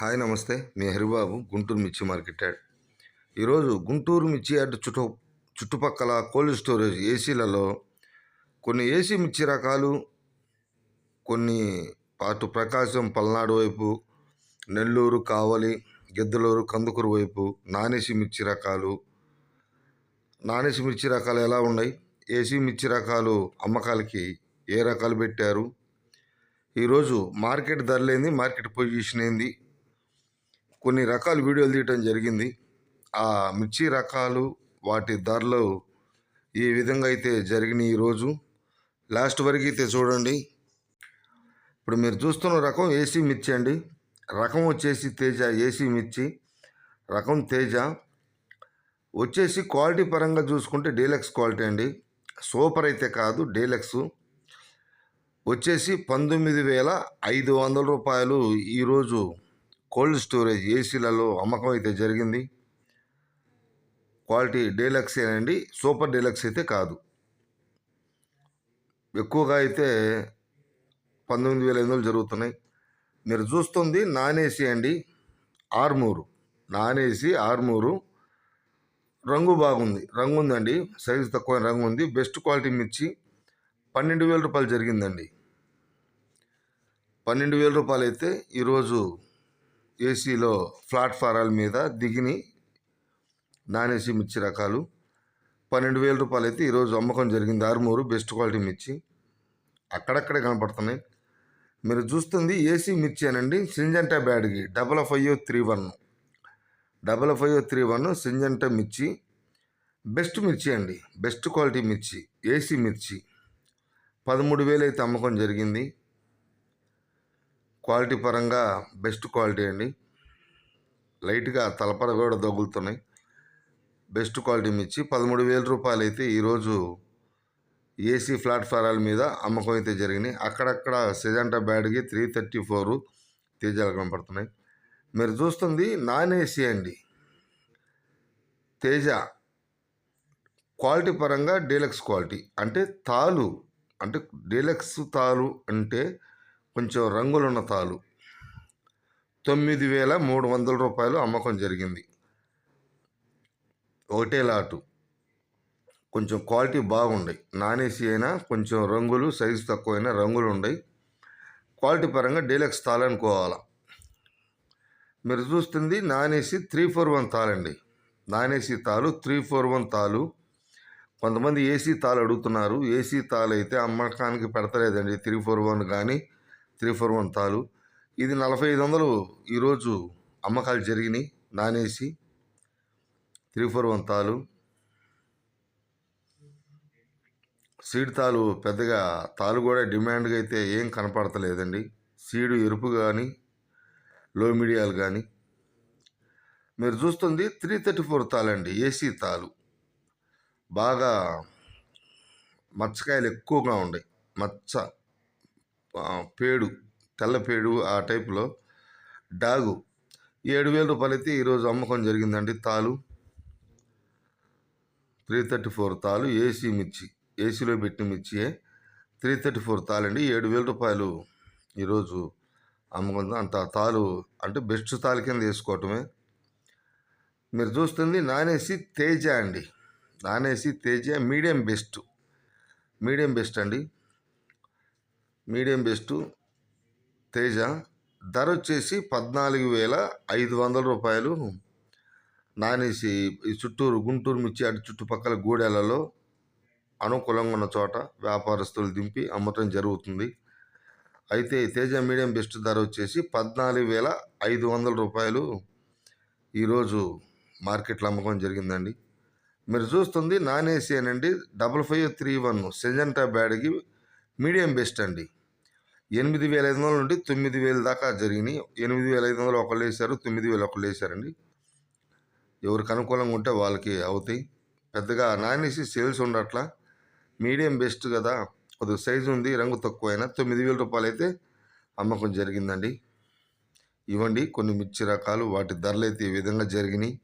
Hi నమస్తే మీ హరిబాబు గుంటూరు మిర్చి market yard ఈరోజు గుంటూరు మిర్చి యార్డ్ చుట్టూ చుట్టుపక్కల కోల్డ్ స్టోరేజ్ ఏసీలలో కొన్ని ఏసీ మిర్చి రకాలు కొన్ని అటు ప్రకాశం పల్నాడు వైపు నెల్లూరు కావలి గిద్దలూరు కందుకూరు వైపు నానేసి మిర్చి రకాలు. నానేసి మిర్చి రకాలు ఎలా ఉన్నాయి? ఏసీ మిర్చి రకాలు అమ్మకాలకి ఏ రకాలు పెట్టారు? ఈరోజు మార్కెట్ ధరలేంది? మార్కెట్ పొజిషన్ ఏంది? కొన్ని రకాల వీడియోలు తీయటం జరిగింది. ఆ మిర్చి రకాలు వాటి ధరలు ఈ విధంగా అయితే జరిగినాయి ఈరోజు లాస్ట్ వరకు అయితే చూడండి. ఇప్పుడు మీరు చూస్తున్న రకం ఏసీ మిర్చి అండి. రకం వచ్చేసి తేజ ఏసీ మిర్చి. రకం తేజ. వచ్చేసి క్వాలిటీ పరంగా చూసుకుంటే డీలక్స్ క్వాలిటీ అండి. సూపర్ అయితే కాదు డీలక్స్. వచ్చేసి పంతొమ్మిది వేల ఐదు వందల రూపాయలు ఈరోజు కోల్డ్ స్టోరేజ్ ఏసీలలో అమ్మకం అయితే జరిగింది. క్వాలిటీ డీలక్స్ అండి. సూపర్ డీలక్స్ అయితే కాదు. ఎక్కువగా అయితే పంతొమ్మిది వేల ఐదు వందలు జరుగుతున్నాయి. మీరు చూస్తుంది నాన్ ఏసీ అండి. ఆర్మూరు. Non AC Armoor. రంగు బాగుంది. రంగు ఉందండి. సైజు తక్కువ రంగు ఉంది. బెస్ట్ క్వాలిటీ మిర్చి పన్నెండు వేల రూపాయలు జరిగిందండి. పన్నెండు వేల రూపాయలు అయితే ఈరోజు ఏసీలో ప్లాట్ఫారాల మీద దిగిని నాన్ ఏసీ మిర్చి రకాలు పన్నెండు వేల రూపాయలు అయితే ఈరోజు అమ్మకం జరిగింది. ఆరుమూరు బెస్ట్ క్వాలిటీ మిర్చి. అక్కడక్కడే కనపడుతున్నాయి. మీరు చూస్తుంది ఏసీ మిర్చి అనండి. Syngenta బ్యాడ్కి double five three one. Double five three one Syngenta మిర్చి. బెస్ట్ మిర్చి అండి. బెస్ట్ క్వాలిటీ మిర్చి. ఏసీ మిర్చి. పదమూడు వేలు అయితే అమ్మకం జరిగింది. క్వాలిటీ పరంగా బెస్ట్ క్వాలిటీ అండి. లైట్గా తలపర కూడా తగులుతున్నాయి. బెస్ట్ క్వాలిటీ మిర్చి పదమూడు వేల రూపాయలు అయితే ఈరోజు ఏసీ ప్లాట్ఫారాల మీద అమ్మకం అయితే జరిగినాయి. అక్కడక్కడ Syngenta Byadgi three thirty four తేజాలు కనపడుతున్నాయి. మీరు చూస్తుంది నాన్ ఏసీ అండి. తేజ క్వాలిటీ పరంగా డీలక్స్ క్వాలిటీ అంటే తాలు అంటే డీలక్స్ తాలు అంటే కొంచెం రంగులున్న తాలు. తొమ్మిది వేల మూడు వందల రూపాయలు అమ్మకం జరిగింది. ఒకటే లాటు. కొంచెం క్వాలిటీ బాగుండయి నాన్ ఏసీ అయినా కొంచెం రంగులు సైజు తక్కువైనా రంగులు ఉండయి క్వాలిటీ పరంగా డీలక్స్ తాళనుకోవాలా అనుకోవాలా. మీరు చూస్తుంది non AC three four one తాళండి non AC తాలు త్రీ ఫోర్ వన్ తాలు. కొంతమంది ఏసీ తాలు అడుగుతున్నారు. ఏసీ తాలు అయితే అమ్మకానికి పెడతలేదండి త్రీ ఫోర్ వన్ కానీ. త్రీ ఫోర్ వన్ తాలు ఇది నలభై ఐదు వందలు ఈరోజు అమ్మకాలు జరిగినాయి. Non AC three four one తాలు సీడ్ తాలు పెద్దగా తాలు కూడా డిమాండ్గా అయితే ఏం కనపడతలేదండి. సీడు ఎరుపు కానీ లో మీడియాలు కానీ మీరు చూస్తుంది త్రీ థర్టీ ఫోర్ తాలండి ఏసీ తాలు. బాగా మచ్చకాయలు ఎక్కువగా ఉన్నాయి మచ్చ. పేడు తెల్ల పేడు ఆ టైప్లో. డాగు ఏడు వేల రూపాయలు అయితే ఈరోజు అమ్మకం జరిగిందండి తాలు. త్రీ థర్టీ ఫోర్ తాలు ఏసీ మిర్చి ఏసీలో పెట్టిన మిర్చియే. త్రీ థర్టీ ఫోర్ తాలండి ఏడు వేల రూపాయలు ఈరోజు అమ్మకం. అంత తాలు అంటే బెస్ట్ తాలు కింద వేసుకోవటమే. మీరు చూస్తుంది నానేసి తేజ అండి. Non AC Teja medium best. Medium best అండి. Medium best Teja. ధర వచ్చేసి పద్నాలుగు వేల ఐదు వందల రూపాయలు. నానేసి ఈ చుట్టూరు గుంటూరు మిర్చి అటు చుట్టుపక్కల గూడెలలో అనుకూలంగా ఉన్న చోట వ్యాపారస్తులు దింపి అమ్మటం జరుగుతుంది. అయితే తేజ మీడియం బెస్ట్ ధర వచ్చేసి పద్నాలుగు వేల ఐదు వందల రూపాయలు. ఈరోజు మార్కెట్లో అమ్మకం జరిగిందండి. మీరు చూస్తుంది నాన్ ఏసీ అనండి double five three one Syngenta Byadgi medium best అండి. ఎనిమిది వేల ఐదు వందల నుండి తొమ్మిది వేల దాకా జరిగినాయి. ఎనిమిది వేల ఐదు వందలు ఒకళ్ళు వేశారు తొమ్మిది వేలు ఒకళ్ళు వేశారండి. ఎవరికి అనుకూలంగా ఉంటే వాళ్ళకి అవుతాయి. పెద్దగా నాన్ సేల్స్ ఉండట్లా. మీడియం బెస్ట్ కదా. కొద్దిగా సైజు ఉంది రంగు తక్కువైనా తొమ్మిది వేల రూపాయలు అయితే అమ్మకం జరిగిందండి. ఇవ్వండి కొన్ని మిర్చి రకాలు వాటి ధరలు అయితే ఈ విధంగా జరిగినాయి.